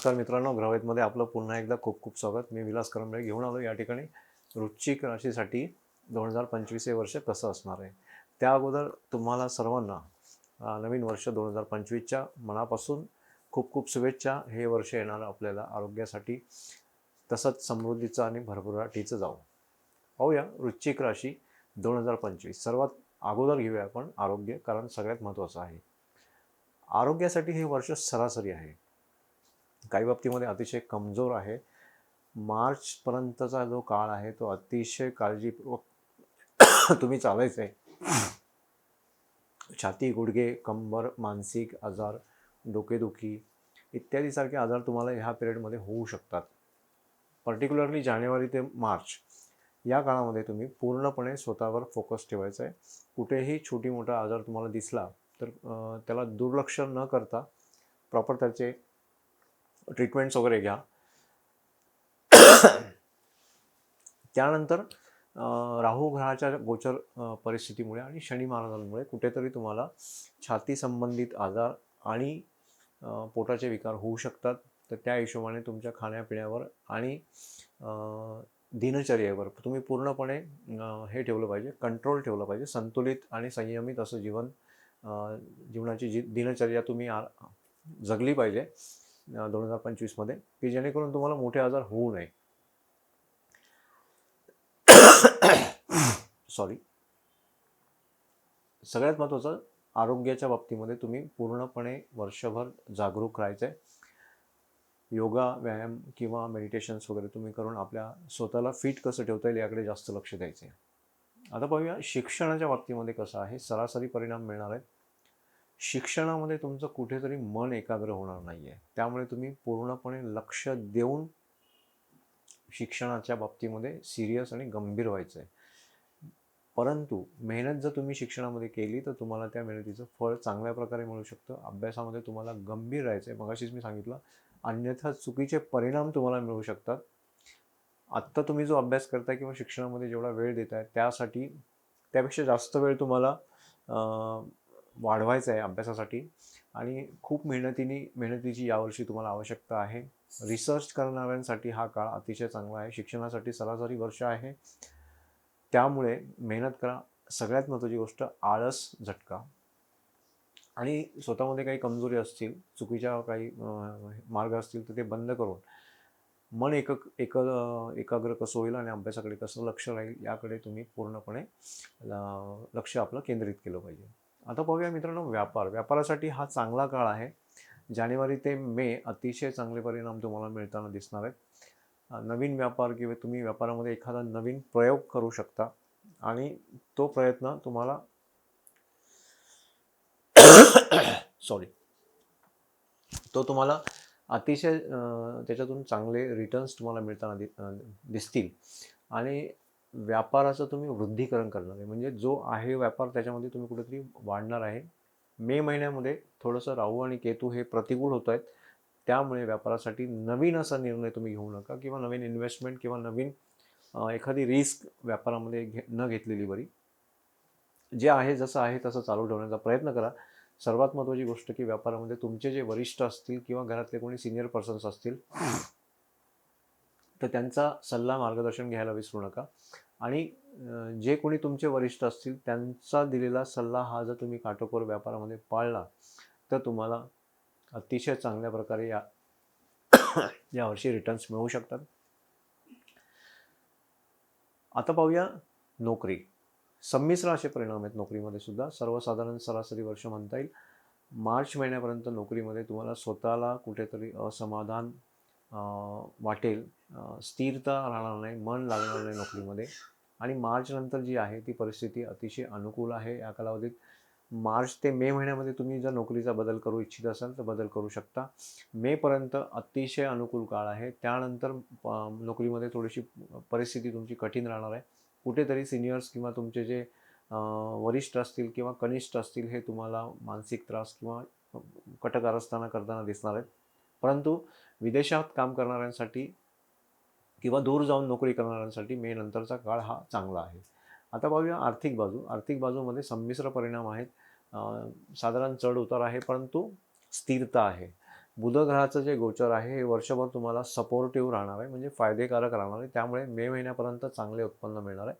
नमस्कार मित्रांनो ग्रहवेदमध्ये आपलं पुन्हा एकदा खूप खूप स्वागत. मी विलास करंबळे घेऊन आलो या ठिकाणी. वृश्चिक राशीसाठी दोन हजार पंचवीस हे वर्ष कसं असणार आहे? त्या अगोदर तुम्हाला सर्वांना नवीन वर्ष दोन हजार पंचवीसच्या मनापासून खूप खूप शुभेच्छा. हे वर्ष येणारं आपल्याला आरोग्यासाठी तसंच समृद्धीचं आणि भरभराटीचं जाऊ पाहूया वृश्चिक राशी दोन हजार पंचवीस. सर्वात अगोदर घेऊया आपण आरोग्य कारण सगळ्यात महत्त्वाचं आहे. आरोग्यासाठी हे वर्ष सरासरी आहे. काही बाबतीमध्ये अतिशय कमजोर आहे. मार्चपर्यंतचा जो काळ आहे तो अतिशय काळजीपूर्वक तुम्ही चालायचं आहे छाती गुडघे कंबर मानसिक आजार डोकेदुखी इत्यादीसारखे आजार तुम्हाला ह्या पिरियडमध्ये होऊ शकतात. पर्टिक्युलरली जानेवारी ते मार्च या काळामध्ये तुम्ही पूर्णपणे स्वतःवर फोकस ठेवायचा आहे कुठेही छोटी मोठा आजार तुम्हाला दिसला तर त्याला दुर्लक्ष न करता प्रॉपर त्याचे ट्रीटमेंट्स वगैरे घ्या. त्यानंतर राहू ग्रहाच्या गोचर परिस्थितीमुळे आणि शनी महाराजांमुळे कुठेतरी तुम्हाला छाती संबंधित आजार आणि पोटाचे विकार होऊ शकतात. तर त्या हिशोबाने तुमच्या खाण्यापिण्यावर आणि दिनचर्येवर तुम्ही पूर्णपणे हे ठेवलं पाहिजे कंट्रोल ठेवलं पाहिजे संतुलित आणि संयमित असं जीवन जीवनाची जी दिनचर्या तुम्ही आ जगली पाहिजे. दोन हजार पंचवीसमध्ये की जेणेकरून तुम्हाला मोठे आजार होऊ नये. सॉरी सगळ्यात महत्त्वाचं आरोग्याच्या बाबतीमध्ये तुम्ही पूर्णपणे वर्षभर जागरूक राहायचं आहे योगा व्यायाम किंवा मेडिटेशन्स वगैरे तुम्ही करून आपल्या स्वतःला फिट कसं ठेवता येईल याकडे जास्त लक्ष द्यायचं आहे आता पाहूया शिक्षणाच्या बाबतीमध्ये कसं आहे सरासरी परिणाम मिळणार आहेत. शिक्षणामध्ये तुमचं कुठेतरी मन एकाग्र होणार नाही आहे त्यामुळे तुम्ही पूर्णपणे लक्ष देऊन शिक्षणाच्या बाबतीमध्ये सिरियस आणि गंभीर व्हायचं आहे परंतु मेहनत जर तुम्ही शिक्षणामध्ये केली तर तुम्हाला त्या मेहनतीचं फळ चांगल्या प्रकारे मिळू शकतं. अभ्यासामध्ये तुम्हाला गंभीर राहायचं आहे मगाशीच मी सांगितलं अन्यथा चुकीचे परिणाम तुम्हाला मिळू शकतात. आत्ता तुम्ही जो अभ्यास करताय किंवा शिक्षणामध्ये जेवढा वेळ देत आहे त्यासाठी त्यापेक्षा जास्त वेळ तुम्हाला वाढवायचं आहे अभ्यासासाठी. आणि खूप मेहनतीने मेहनतीची यावर्षी तुम्हाला आवश्यकता आहे. रिसर्च करणाऱ्यांसाठी हा काळ अतिशय चांगला आहे. शिक्षणासाठी सरासरी वर्ष आहे. त्यामुळे मेहनत करा. सगळ्यात महत्त्वाची गोष्ट आळस झटका. आणि स्वतःमध्ये काही कमजोरी असतील चुकीच्या काही मार्ग असतील तर ते बंद करून मन एक एक एकाग्र कसं होईल आणि अभ्यासाकडे कसं लक्ष राहील याकडे तुम्ही पूर्णपणे लक्ष आपलं केंद्रित केलं पाहिजे. आता पाहूया मित्रांनो व्यापार. व्यापारासाठी हा चांगला काळ आहे. जानेवारी ते मे अतिशय चांगले परिणाम तुम्हाला मिळताना दिसणार आहेत. नवीन व्यापार किंवा तुम्ही व्यापारामध्ये एखादा नवीन प्रयोग करू शकता आणि तो प्रयत्न तुम्हाला सॉरी तो तुम्हाला अतिशय त्याच्यातून चांगले रिटर्न्स तुम्हाला मिळताना दि दिसतील. आणि व्यापाराचं तुम्ही वृद्धीकरण करणार आहे. म्हणजे जो आहे व्यापार त्याच्यामध्ये तुम्ही कुठेतरी वाढणार आहे. मे महिन्यामध्ये थोडंसं राहू आणि केतू हे प्रतिकूल होत आहेत. त्यामुळे व्यापारासाठी नवीन असा निर्णय तुम्ही घेऊ नका किंवा नवीन इन्व्हेस्टमेंट किंवा नवीन एखादी रिस्क व्यापारामध्ये घे न घेतलेली बरी. जे आहे जसं आहे तसं चालू ठेवण्याचा प्रयत्न करा. सर्वात महत्त्वाची गोष्ट की व्यापारामध्ये तुमचे जे वरिष्ठ असतील किंवा घरातले कोणी सिनियर पर्सन्स असतील तर त्यांचा सल्ला मार्गदर्शन घ्यायला विसरू नका. आणि जे कोणी तुमचे वरिष्ठ असतील त्यांचा दिलेला सल्ला हा जर तुम्ही काटोकोर व्यापारामध्ये पाळला तर तुम्हाला अतिशय चांगल्या प्रकारे या यावर्षी रिटर्न्स मिळू शकतात. आता पाहूया नोकरी. संमिश्र असे परिणाम आहेत नोकरीमध्ये सुद्धा. सर्वसाधारण सरासरी वर्ष म्हणता येईल. मार्च महिन्यापर्यंत नोकरीमध्ये तुम्हाला स्वतःला कुठेतरी असमाधान वाटेल. स्थिरता राहणार नाही मन लागणार नाही नोकरीमध्ये. आणि मार्चनंतर जी आहे ती परिस्थिती अतिशय अनुकूल आहे या कालावधीत. मार्च ते मे महिन्यामध्ये तुम्ही जर नोकरीचा बदल करू इच्छित असाल तर बदल करू शकता. मेपर्यंत अतिशय अनुकूल काळ आहे. त्यानंतर नोकरीमध्ये थोडीशी परिस्थिती तुमची कठीण राहणार आहे. कुठेतरी सिनियर्स किंवा तुमचे जे वरिष्ठ असतील किंवा कनिष्ठ असतील हे तुम्हाला मानसिक त्रास किंवा कटकारस्थाना करताना दिसणार आहेत. परंतु विदेशात काम करणाऱ्यांसाठी किंवा दूर जाऊन नोकरी करणाऱ्यांसाठी मे नंतरचा काळ हा चांगला आहे. आता पाहूया आर्थिक बाजू. आर्थिक बाजूमध्ये संमिश्र परिणाम आहेत. साधारण चढ उतार आहे परंतु स्थिरता आहे. बुधग्रहाचं जे गोचर आहे हे वर्षभर तुम्हाला सपोर्टिव्ह राहणार आहे म्हणजे फायदेकारक राहणार आहे. त्यामुळे मे महिन्यापर्यंत चांगले उत्पन्न मिळणार आहे.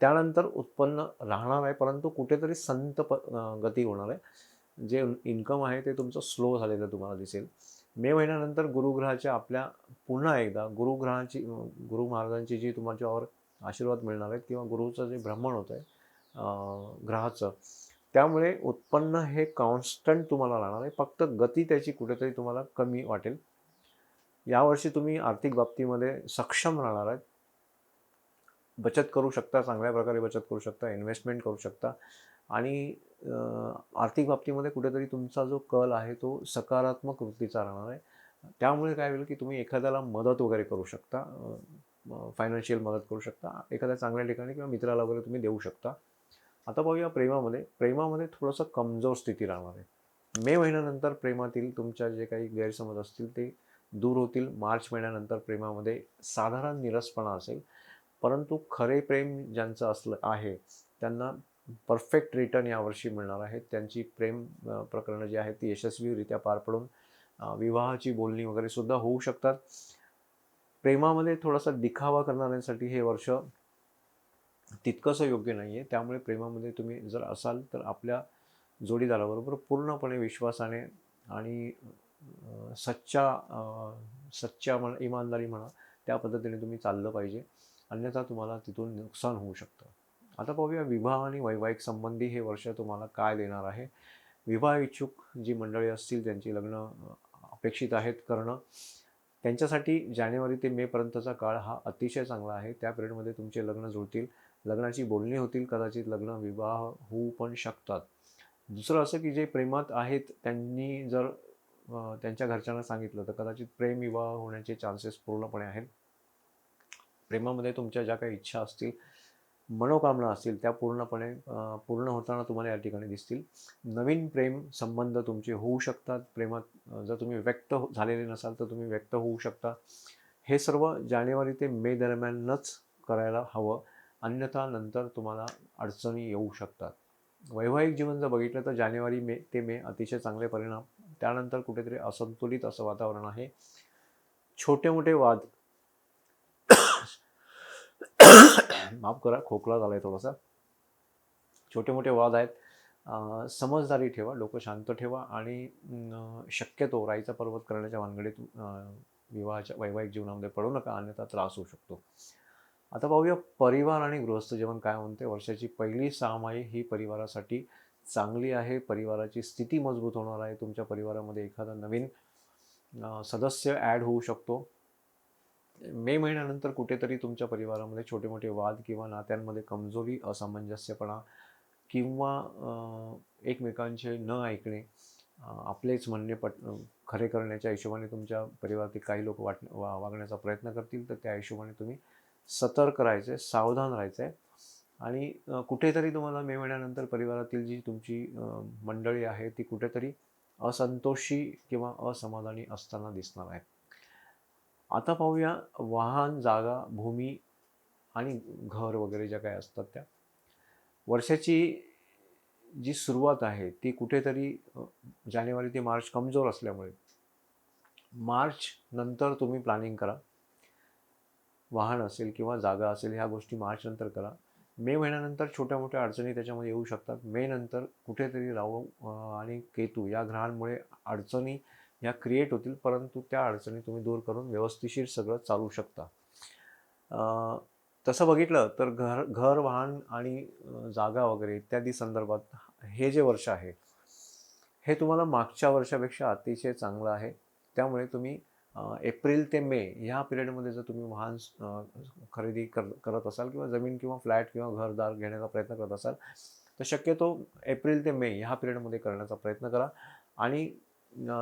त्यानंतर उत्पन्न राहणार आहे परंतु कुठेतरी संत प गती होणार आहे. जे इन्कम आहे ते तुमचं स्लो झालेलं तुम्हाला दिसेल. मे महिन्यानंतर गुरुग्रहाच्या आपल्या पुन्हा एकदा गुरुग्रहाची गुरु महाराजांची जी तुमच्यावर आशीर्वाद मिळणार आहेत किंवा गुरुचं जे भ्रमण होतं आहे ग्रहाचं त्यामुळे उत्पन्न हे कॉन्स्टंट तुम्हाला राहणार आहे. फक्त गती त्याची कुठेतरी तुम्हाला कमी वाटेल. यावर्षी तुम्ही आर्थिक बाबतीमध्ये सक्षम राहणार आहेत. बचत करू शकता चांगल्या प्रकारे बचत करू शकता इन्व्हेस्टमेंट करू शकता. आणि आर्थिक बाबतीमध्ये कुठेतरी तुमचा जो कल आहे तो सकारात्मक वृत्तीचा राहणार आहे. त्यामुळे काय होईल की तुम्ही एखाद्याला मदत वगैरे करू शकता फायनान्शियल मदत करू शकता एखाद्या चांगल्या ठिकाणी किंवा मित्राला वगैरे तुम्ही देऊ शकता. आता पाहूया प्रेमामध्ये. प्रेमामध्ये थोडंसं कमजोर स्थिती राहणार आहे. मे महिन्यानंतर प्रेमातील तुमच्या जे काही गैरसमज असतील ते दूर होतील. मार्च महिन्यानंतर प्रेमामध्ये साधारण निरसपणा असेल. परंतु खरे प्रेम ज्यांचं असलं आहे त्यांना परफेक्ट रिटर्न यावर्षी मिळणार आहे. त्यांची प्रेम प्रकरणं जी आहेत ती यशस्वीरित्या पार पडून विवाहाची बोलणी वगैरे सुद्धा होऊ शकतात. प्रेमामध्ये थोडासा दिखावा करणाऱ्यांसाठी हे वर्ष तितकंसं योग्य नाही आहे त्यामुळे प्रेमामध्ये तुम्ही जर असाल तर आपल्या जोडीदाराबरोबर पूर्णपणे विश्वासाने आणि सच्चा सच्चा सच्च्या म्हणा इमानदारी म्हणा त्या पद्धतीने तुम्ही चाललं पाहिजे. अन्यथा तुम्हाला तिथून नुकसान होऊ शकतं. आता पाहूया विवाह आणि वैवाहिक संबंधी हे वर्ष तुम्हाला काय देणार आहे. विवाह इच्छुक जी मंडळी असतील त्यांची लग्न अपेक्षित आहेत करणं त्यांच्यासाठी जानेवारी ते मेपर्यंतचा काळ हा अतिशय चांगला आहे. त्या पिरियडमध्ये तुमचे लग्न जुळतील. लग्नाची बोलणी होतील कदाचित लग्न विवाह होऊ पण शकतात. दुसरं असं की जे प्रेमात आहेत त्यांनी जर त्यांच्या घरच्यांना सांगितलं तर कदाचित प्रेम विवाह होण्याचे चान्सेस पूर्णपणे आहेत. प्रेमामध्ये तुमच्या ज्या काही इच्छा असतील मनोकामना असतील त्या पूर्णपणे पूर्ण होताना तुम्हाला या ठिकाणी दिसतील. नवीन प्रेम संबंध तुमचे होऊ शकतात. प्रेमात जर तुम्ही व्यक्त हो- झालेले नसाल तर तुम्ही व्यक्त होऊ शकता. हे सर्व जानेवारी ते मे दरम्यानच करायला हवं. अन्यथा नंतर तुम्हाला अडचणी येऊ शकतात. वैवाहिक जीवन जर बघितलं तर जानेवारी मे ते मे अतिशय चांगले परिणाम. त्यानंतर कुठेतरी असंतुलित असं वातावरण आहे. छोटे मोठे वाद माफ करा खोकला झाला आहे थोडासा. छोटे मोठे वाद आहेत. समजदारी ठेवा लोक शांत ठेवा आणि शक्यतो राईचा पर्वत करण्याच्या भानगडीत विवाहाच्या वैवाहिक जीवनामध्ये पडू नका अन्यथा त्रास होऊ शकतो. आता पाहूया परिवार आणि गृहस्थ जीवन काय म्हणते. वर्षाची पहिली सहामाही ही परिवारासाठी चांगली आहे. परिवाराची स्थिती मजबूत होणार आहे. तुमच्या परिवारामध्ये एखादा नवीन सदस्य ॲड होऊ शकतो. मे महिन्यानंतर कुठेतरी तुमच्या परिवारामध्ये छोटे मोठे वाद किंवा नात्यांमध्ये कमजोरी असामंजस्यपणा किंवा एकमेकांचे न ऐकणे आपलेच म्हणणे पट खरे करण्याच्या हिशोबाने तुमच्या परिवारातील काही लोक वाट वा वागण्याचा प्रयत्न करतील तर त्या हिशोबाने तुम्ही सतर्क राहायचं आहे सावधान राहायचं आहे आणि कुठेतरी तुम्हाला मे महिन्यानंतर परिवारातील जी तुमची मंडळी आहे ती कुठेतरी असंतोषी किंवा असमाधानी असताना दिसणार आहे. आता पाहूया वाहन जागा भूमी आणि घर वगैरे ज्या काय असतात त्या. वर्षाची जी सुरुवात आहे ती कुठेतरी जानेवारी ते मार्च कमजोर असल्यामुळे. मार्च नंतर तुम्ही प्लॅनिंग करा. वाहन असेल किंवा जागा असेल ह्या गोष्टी मार्च नंतर करा. मे महिन्यानंतर छोट्या मोठ्या अडचणी त्याच्यामध्ये येऊ शकतात. मे नंतर कुठेतरी राहू आणि केतू या ग्रहांमुळे अडचणी ह्या क्रिएट होतील परंतु त्या अडचणी तुम्ही दूर करून व्यवस्थिशीर सगळं चालू शकता. तसं बघितलं तर घर घर वाहन आणि जागा वगैरे इत्यादी संदर्भात हे जे वर्ष आहे हे तुम्हाला मागच्या वर्षापेक्षा अतिशय चांगलं आहे. त्यामुळे तुम्ही एप्रिल ते मे ह्या पिरियडमध्ये जर तुम्ही वाहन खरेदी कर करत असाल किंवा जमीन किंवा फ्लॅट किंवा घरदार घेण्याचा प्रयत्न करत असाल तर शक्यतो एप्रिल ते मे ह्या पिरियडमध्ये करण्याचा प्रयत्न करा. आणि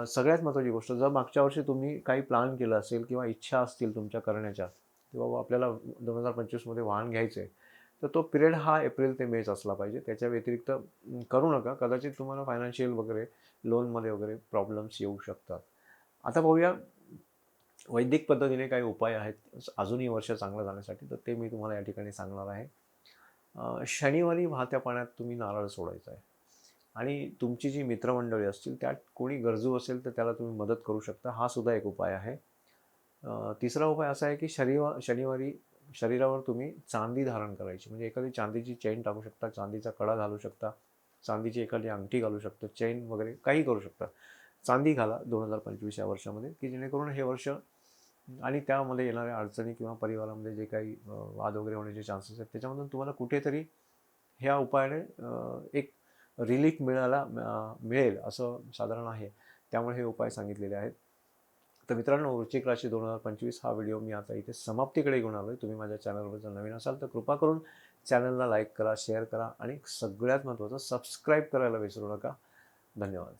सगळ्यात महत्त्वाची गोष्ट जर मागच्या वर्षी तुम्ही काही प्लॅन केलं असेल किंवा इच्छा असतील तुमच्या करण्याच्या की बाबा आपल्याला दोन हजार पंचवीसमध्ये वाहन घ्यायचं आहे तर तो पिरियड हा एप्रिल ते मेच असला पाहिजे. त्याच्या व्यतिरिक्त करू नका. कदाचित तुम्हाला फायनान्शियल वगैरे लोनमध्ये वगैरे प्रॉब्लेम्स येऊ शकतात. आता पाहूया वैदिक पद्धतीने काही उपाय आहेत अजूनही वर्ष चांगलं जाण्यासाठी तर ते मी तुम्हाला या ठिकाणी सांगणार आहे. शनिवारी वाहत्या पाण्यात तुम्ही नारळ सोडायचा आहे. आणि तुमची जी मित्रमंडळी असतील त्यात कोणी गरजू असेल तर त्याला तुम्ही मदत करू शकता. हा सुद्धा एक उपाय आहे. तिसरा उपाय असा आहे की शनिवार शनिवारी शरीरावर तुम्ही चांदी धारण करायची. म्हणजे एखादी चांदीची चेन टाकू शकता चांदीचा कडा घालू शकता चांदीची एखादी अंगठी घालू शकता चेन वगैरे काही करू शकता. चांदी घाला दोन हजार पंचवीस या वर्षामध्ये की जेणेकरून हे वर्ष आणि त्यामध्ये येणाऱ्या अडचणी किंवा परिवारामध्ये जे काही वाद वगैरे होण्याचे चान्सेस आहेत त्याच्यामधून तुम्हाला कुठेतरी ह्या उपायाने एक रिलीफ मिळायला मिळेल असं साधारण आहे. त्यामुळे हे उपाय सांगितलेले आहेत. तर मित्रांनो वृश्चिक राशी दोन हजार पंचवीस हा व्हिडिओ मी आता इथे समाप्तीकडे घेऊन आलो आहे तुम्ही माझ्या चॅनलवर जर नवीन असाल तर कृपा करून चॅनलला लाईक करा शेअर करा आणि सगळ्यात महत्त्वाचं सबस्क्राईब करायला विसरू नका. धन्यवाद.